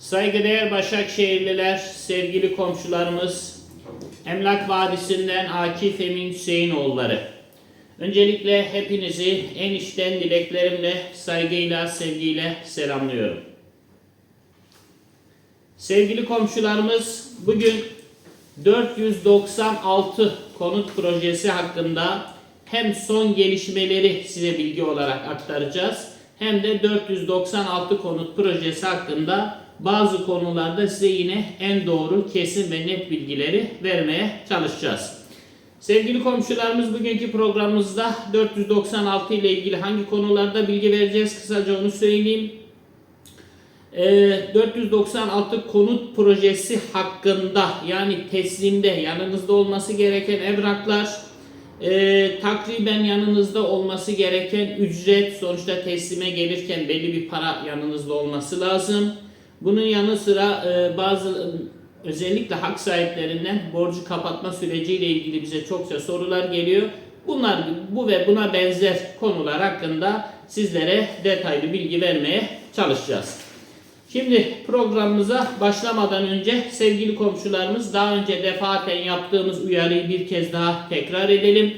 Saygıdeğer Başakşehirliler, sevgili komşularımız, Emlak Vadisi'nden Akif Emin Hüseyinoğulları. Öncelikle hepinizi en içten dileklerimle, saygıyla, sevgiyle selamlıyorum. Sevgili komşularımız, bugün 496 konut projesi hakkında hem son gelişmeleri size bilgi olarak aktaracağız hem de 496 konut projesi hakkında bazı konularda size yine en doğru, kesin ve net bilgileri vermeye çalışacağız. Sevgili komşularımız bugünkü programımızda 496 ile ilgili hangi konularda bilgi vereceğiz kısaca onu söyleyeyim. Ee, 496 konut projesi hakkında yani teslimde yanınızda olması gereken evraklar, e, takriben yanınızda olması gereken ücret sonuçta teslime gelirken belli bir para yanınızda olması lazım. Bunun yanı sıra e, bazı özellikle hak sahiplerinden borcu kapatma süreciyle ilgili bize çokça sorular geliyor. Bunlar bu ve buna benzer konular hakkında sizlere detaylı bilgi vermeye çalışacağız. Şimdi programımıza başlamadan önce sevgili komşularımız daha önce defaten yaptığımız uyarıyı bir kez daha tekrar edelim.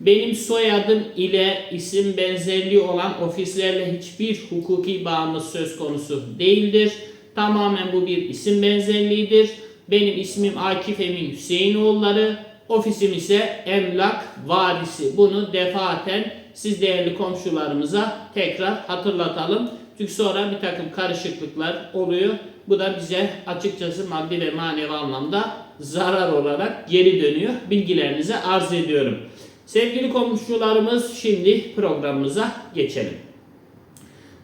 Benim soyadım ile isim benzerliği olan ofislerle hiçbir hukuki bağımız söz konusu değildir. Tamamen bu bir isim benzerliğidir. Benim ismim Akif Emin Hüseyinoğulları. Ofisim ise Emlak Vadisi. Bunu defaten siz değerli komşularımıza tekrar hatırlatalım. Çünkü sonra bir takım karışıklıklar oluyor. Bu da bize açıkçası maddi ve manevi anlamda zarar olarak geri dönüyor. Bilgilerinize arz ediyorum. Sevgili komşularımız şimdi programımıza geçelim.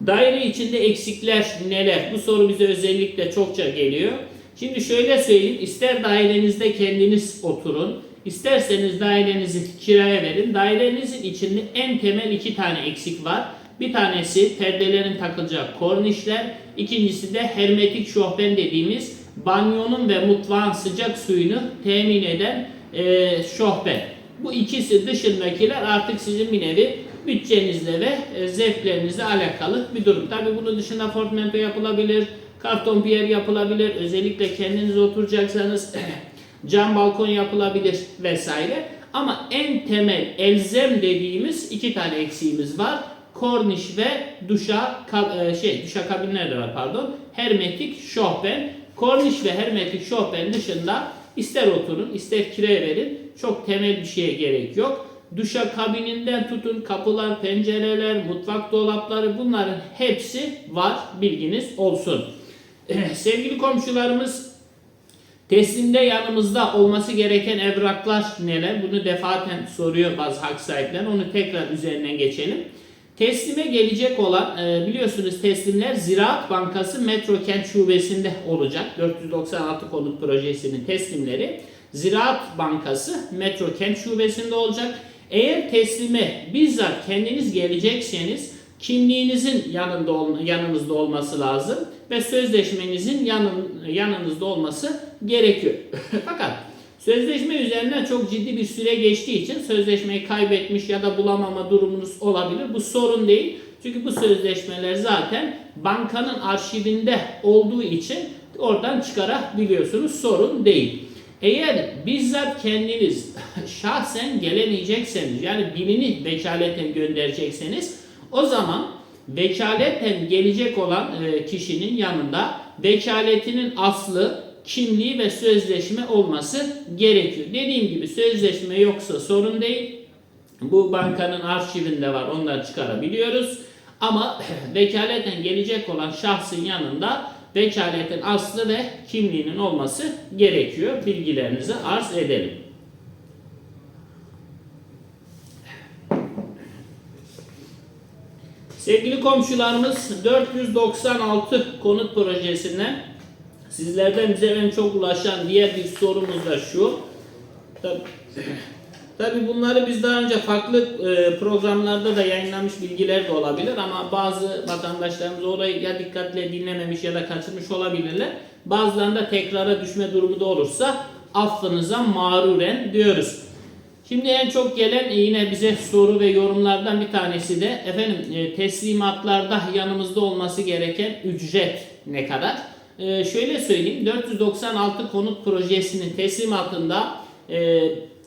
Daire içinde eksikler neler? Bu soru bize özellikle çokça geliyor. Şimdi şöyle söyleyeyim. ister dairenizde kendiniz oturun. isterseniz dairenizi kiraya verin. Dairenizin içinde en temel iki tane eksik var. Bir tanesi perdelerin takılacağı kornişler. İkincisi de hermetik şohben dediğimiz banyonun ve mutfağın sıcak suyunu temin eden e, şohben. Bu ikisi dışındakiler artık sizin bir nevi bütçenizle ve e, zevklerinizle alakalı bir durum. Tabi bunun dışında portmanto yapılabilir, karton piyer yapılabilir, özellikle kendiniz oturacaksanız cam balkon yapılabilir vesaire. Ama en temel elzem dediğimiz iki tane eksiğimiz var. Korniş ve duşa ka- şey duşa kabinler de var pardon. Hermetik şohben. Korniş ve hermetik şohben dışında ister oturun ister kiraya verin. Çok temel bir şeye gerek yok. Duşa kabininden tutun kapılar, pencereler, mutfak dolapları bunların hepsi var bilginiz olsun. Sevgili komşularımız teslimde yanımızda olması gereken evraklar neler? Bunu defaten soruyor bazı hak sahipleri. Onu tekrar üzerinden geçelim. Teslime gelecek olan e, biliyorsunuz teslimler Ziraat Bankası Metro Kent Şubesi'nde olacak. 496 konut projesinin teslimleri Ziraat Bankası Metro Kent Şubesi'nde olacak. Eğer teslime bizzat kendiniz gelecekseniz kimliğinizin yanında ol, yanınızda olması lazım ve sözleşmenizin yanın, yanınızda olması gerekiyor. Fakat sözleşme üzerinden çok ciddi bir süre geçtiği için sözleşmeyi kaybetmiş ya da bulamama durumunuz olabilir. Bu sorun değil. Çünkü bu sözleşmeler zaten bankanın arşivinde olduğu için oradan çıkarabiliyorsunuz. Sorun değil. Eğer bizzat kendiniz şahsen gelemeyecekseniz yani birini vekaleten gönderecekseniz o zaman vekaleten gelecek olan e, kişinin yanında vekaletinin aslı, kimliği ve sözleşme olması gerekiyor. Dediğim gibi sözleşme yoksa sorun değil. Bu bankanın arşivinde var onları çıkarabiliyoruz. Ama vekaleten gelecek olan şahsın yanında vekaletin aslı ve kimliğinin olması gerekiyor. Bilgilerinizi arz edelim. Sevgili komşularımız 496 konut projesinden sizlerden bize en çok ulaşan diğer bir sorumuz da şu. Tabii, tabii bunları biz daha önce farklı e, programlarda da yayınlamış bilgiler de olabilir ama bazı vatandaşlarımız orayı ya dikkatle dinlememiş ya da kaçırmış olabilirler. Bazılarında tekrara düşme durumu da olursa affınıza mağruren diyoruz. Şimdi en çok gelen e, yine bize soru ve yorumlardan bir tanesi de efendim e, teslimatlarda yanımızda olması gereken ücret ne kadar? e, şöyle söyleyeyim 496 konut projesinin teslimatında e,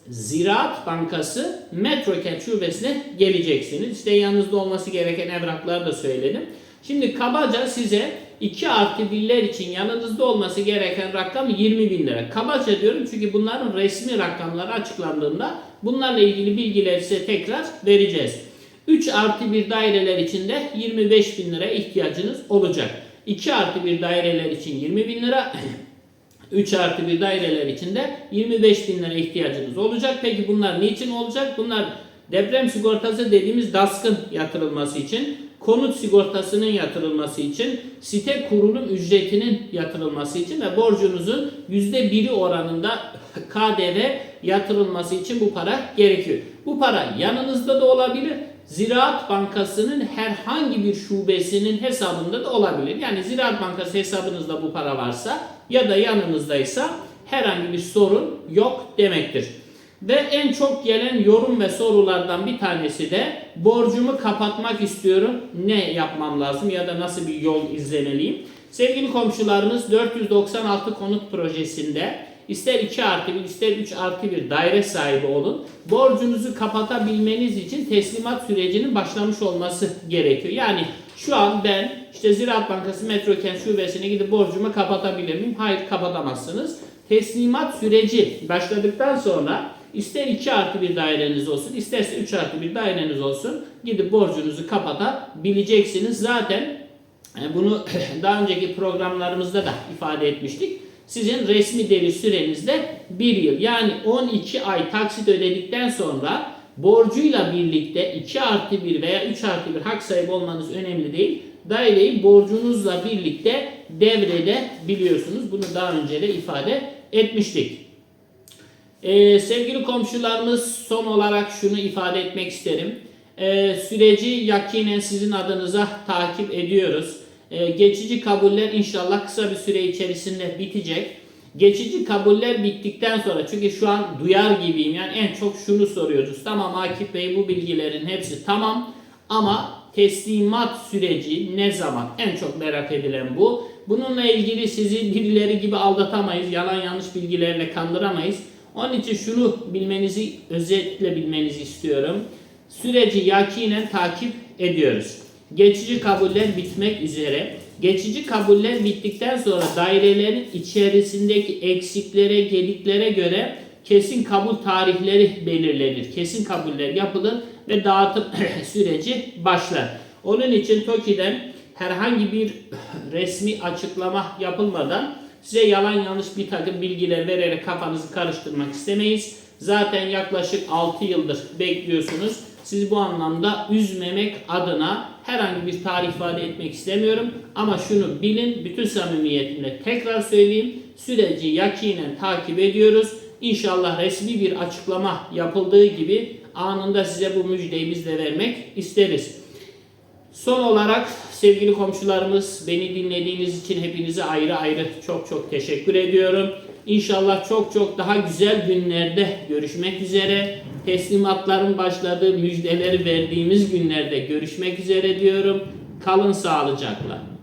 Ziraat Bankası Metrokent şubesine geleceksiniz. İşte yanınızda olması gereken evrakları da söyledim. Şimdi kabaca size 2 artı 1'ler için yanınızda olması gereken rakam 20 bin lira. Kabaca diyorum çünkü bunların resmi rakamları açıklandığında bunlarla ilgili bilgileri size tekrar vereceğiz. 3 artı 1 daireler için de 25 bin lira ihtiyacınız olacak. 2 artı 1 daireler için 20 bin lira, 3 artı 1 daireler için de 25 bin lira ihtiyacınız olacak. Peki bunlar niçin olacak? Bunlar deprem sigortası dediğimiz DASK'ın yatırılması için, konut sigortasının yatırılması için, site kurulum ücretinin yatırılması için ve borcunuzun %1'i oranında KDV yatırılması için bu para gerekiyor. Bu para yanınızda da olabilir, Ziraat Bankası'nın herhangi bir şubesinin hesabında da olabilir. Yani Ziraat Bankası hesabınızda bu para varsa ya da yanınızdaysa herhangi bir sorun yok demektir. Ve en çok gelen yorum ve sorulardan bir tanesi de borcumu kapatmak istiyorum. Ne yapmam lazım ya da nasıl bir yol izlemeliyim? Sevgili komşularımız 496 konut projesinde ister 2 artı 1 ister 3 artı 1 daire sahibi olun. Borcunuzu kapatabilmeniz için teslimat sürecinin başlamış olması gerekiyor. Yani şu an ben işte Ziraat Bankası Metrokent Şubesi'ne gidip borcumu kapatabilir miyim? Hayır kapatamazsınız. Teslimat süreci başladıktan sonra ister 2 artı 1 daireniz olsun isterse 3 artı 1 daireniz olsun gidip borcunuzu kapatabileceksiniz. Zaten e, bunu daha önceki programlarımızda da ifade etmiştik. Sizin resmi devir süreniz de 1 yıl. Yani 12 ay taksit ödedikten sonra borcuyla birlikte 2 artı 1 veya 3 artı 1 hak sahibi olmanız önemli değil. Daireyi borcunuzla birlikte devredebiliyorsunuz. Bunu daha önce de ifade etmiştik. Ee, sevgili komşularımız son olarak şunu ifade etmek isterim. Ee, süreci yakinen sizin adınıza takip ediyoruz. Ee, geçici kabuller inşallah kısa bir süre içerisinde bitecek. Geçici kabuller bittikten sonra çünkü şu an duyar gibiyim yani en çok şunu soruyoruz. Tamam Akif Bey bu bilgilerin hepsi tamam ama teslimat süreci ne zaman? En çok merak edilen bu. Bununla ilgili sizi birileri gibi aldatamayız. Yalan yanlış bilgilerle kandıramayız. Onun için şunu bilmenizi, özetle bilmenizi istiyorum. Süreci yakinen takip ediyoruz. Geçici kabuller bitmek üzere. Geçici kabuller bittikten sonra dairelerin içerisindeki eksiklere, gediklere göre kesin kabul tarihleri belirlenir. Kesin kabuller yapılır ve dağıtım süreci başlar. Onun için TOKİ'den herhangi bir resmi açıklama yapılmadan size yalan yanlış bir takım bilgiler vererek kafanızı karıştırmak istemeyiz. Zaten yaklaşık 6 yıldır bekliyorsunuz. Sizi bu anlamda üzmemek adına herhangi bir tarih ifade etmek istemiyorum. Ama şunu bilin, bütün samimiyetimle tekrar söyleyeyim. Süreci yakinen takip ediyoruz. İnşallah resmi bir açıklama yapıldığı gibi anında size bu müjdeyi biz de vermek isteriz. Son olarak sevgili komşularımız beni dinlediğiniz için hepinize ayrı ayrı çok çok teşekkür ediyorum. İnşallah çok çok daha güzel günlerde görüşmek üzere. Teslimatların başladığı müjdeleri verdiğimiz günlerde görüşmek üzere diyorum. Kalın sağlıcakla.